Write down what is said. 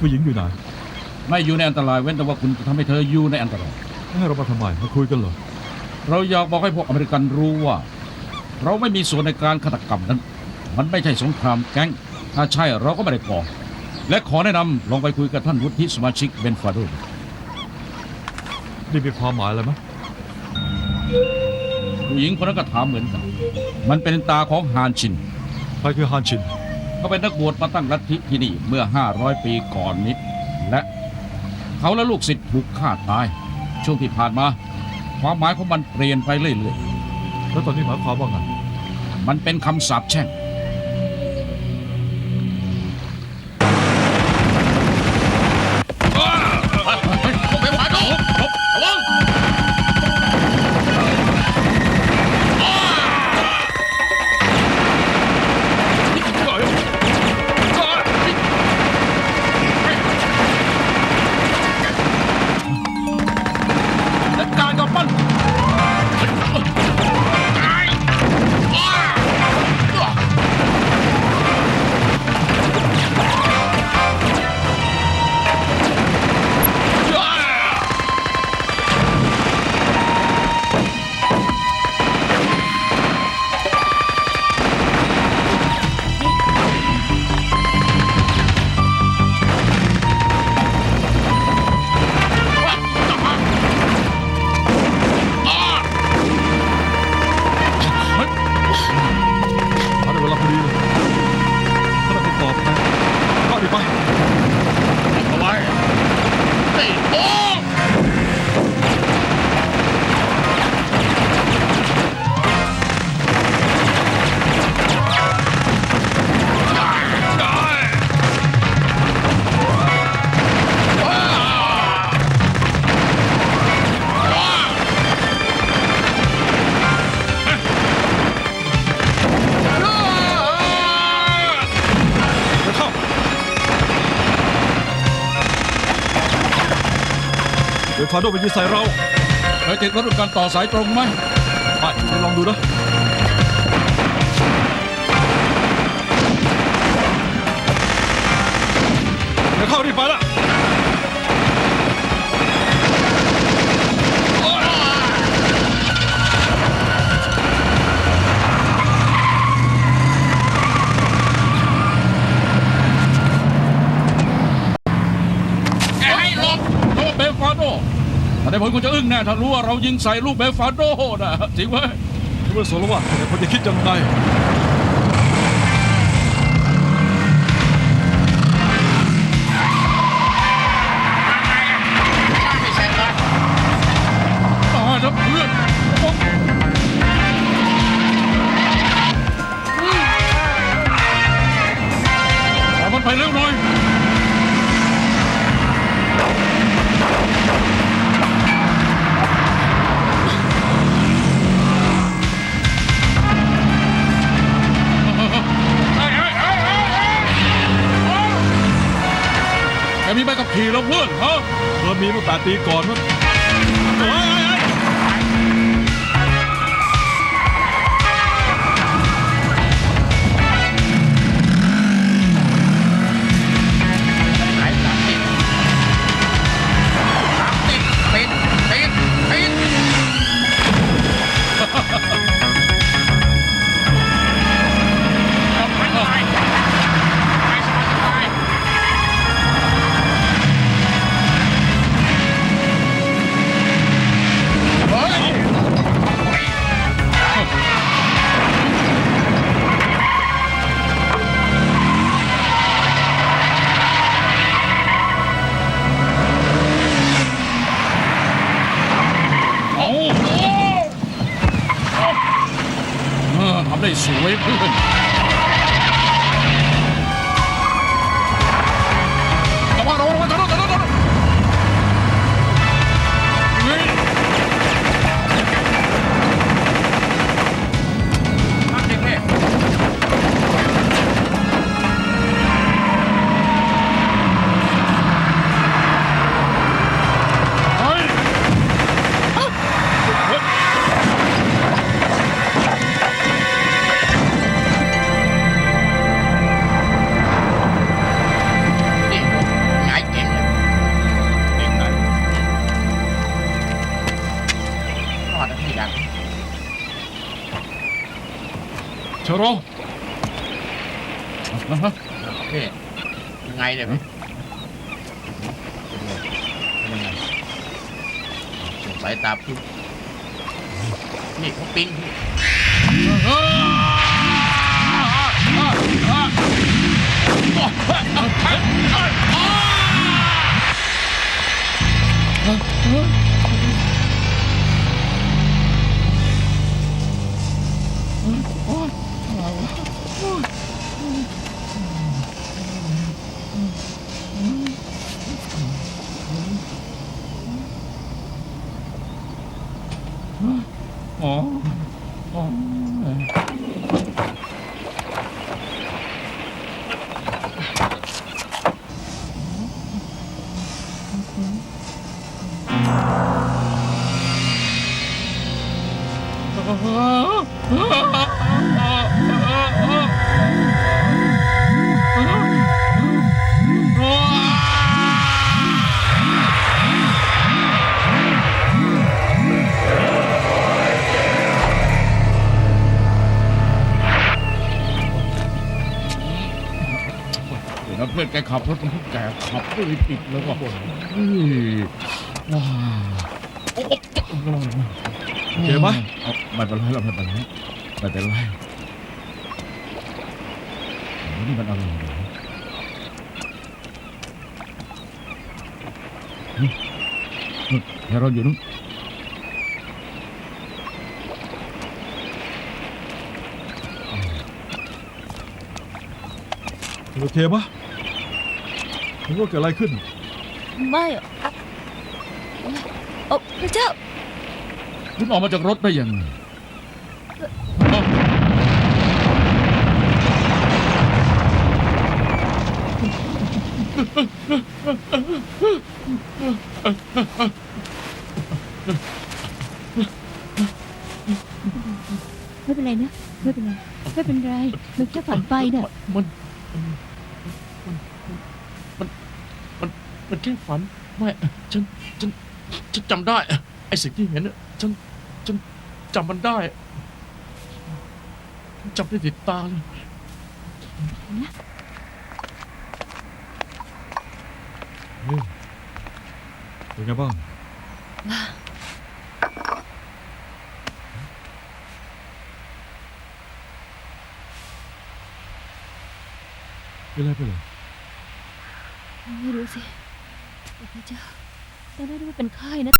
ผู้หญิงอยู่ไหนไม่อยู่ในอันตรายเว้นแต่ว่าคุณจะทำให้เธออยู่ในอันตราย ให้เรามาทำไมมาคุยกันเหรอเราอยากบอกให้พวกอเมริกันรู้ว่า เราไม่มีส่วนในการฆาตกรรมนั้น มันไม่ใช่สงครามแก๊ง ถ้าใช่เราก็ไม่ได้ก่อและขอแนะนำลองไปคุยกับท่านวุฒิสมาชิกเบนฟาโด นี่มีความหมายอะไรไหมผู้หญิงคนนั้นก็ถามเหมือนกัน มันเป็นตาของฮานชิน ใครคือฮานชิน เขาเป็นนักบวชมาตั้งลัทธิที่นี่เมื่อ 500 ปีก่อนนี้และเขาและลูกศิษย์ถูกฆ่าตาย ช่วงที่ผ่านมา ความหมายของมันเปลี่ยนไปเรื่อยแล้วตอนนี้หมายความว่าไงๆ มันเป็นคำสาปแช่ง เดี๋ยวฟาโดไปยิงใส่เราเคยติดรถการต่อสายตรงไหมไปไปลองดูนะเดี๋ยวเข้ารีบไปละ ถ้าได้ผลคุณจะอึ้งแน่ถ้ารู้ว่าเรายิงใส่ลูกเบลฟาโดนะจริงไหมไม่ต้องสนแล้วว่าแต่คนจะคิดยังไง เพื่อนฮะเธอมีเมื่อแปดปีก่อนมั้งเฮ้ยเฮ้ยเฮ้ย อท โรอะฮะนี่ยังไงเนี่ยพี่เป็นยังไงสงสัยตาพี่นี่เขาปิ้งพี่อ๋อ อ๋อเดี๋ย พื่อนแกขับรถมันทุกแกขับไม่ติดแล้วก็เฮ้ยว้าโอเคไหมเอาไม่เป็นไรหรอกไม่เป็นไรไม่เป็นไรโอ้นี่มันอะไรเนี่ยนี่นี่แค่เราอยู่นู้นโอเคปะ รู้ว่าเกิดอะไรขึ้น ไม่อะโอ้พระเจ้า คุณออกมาจากรถได้ยังไงเอ้าไม่เป็นไรนะ ไม่เป็นไร ไม่เป็นไร มันแค่ฝันไปน่ะมันมันมันมันมัน แค่ฝัน ไม่ฉันฉันฉันจำได้ ไอ้สิ่งที่เห็นน่ะฉันฉันจำมันได้จำได้ติดตาเลยเป็นไงบ้าง เป็นไรไปเลย ไม่รู้สิโอ้ พระเจ้าแต่ไม่รู้ว่าเป็นไข้นะ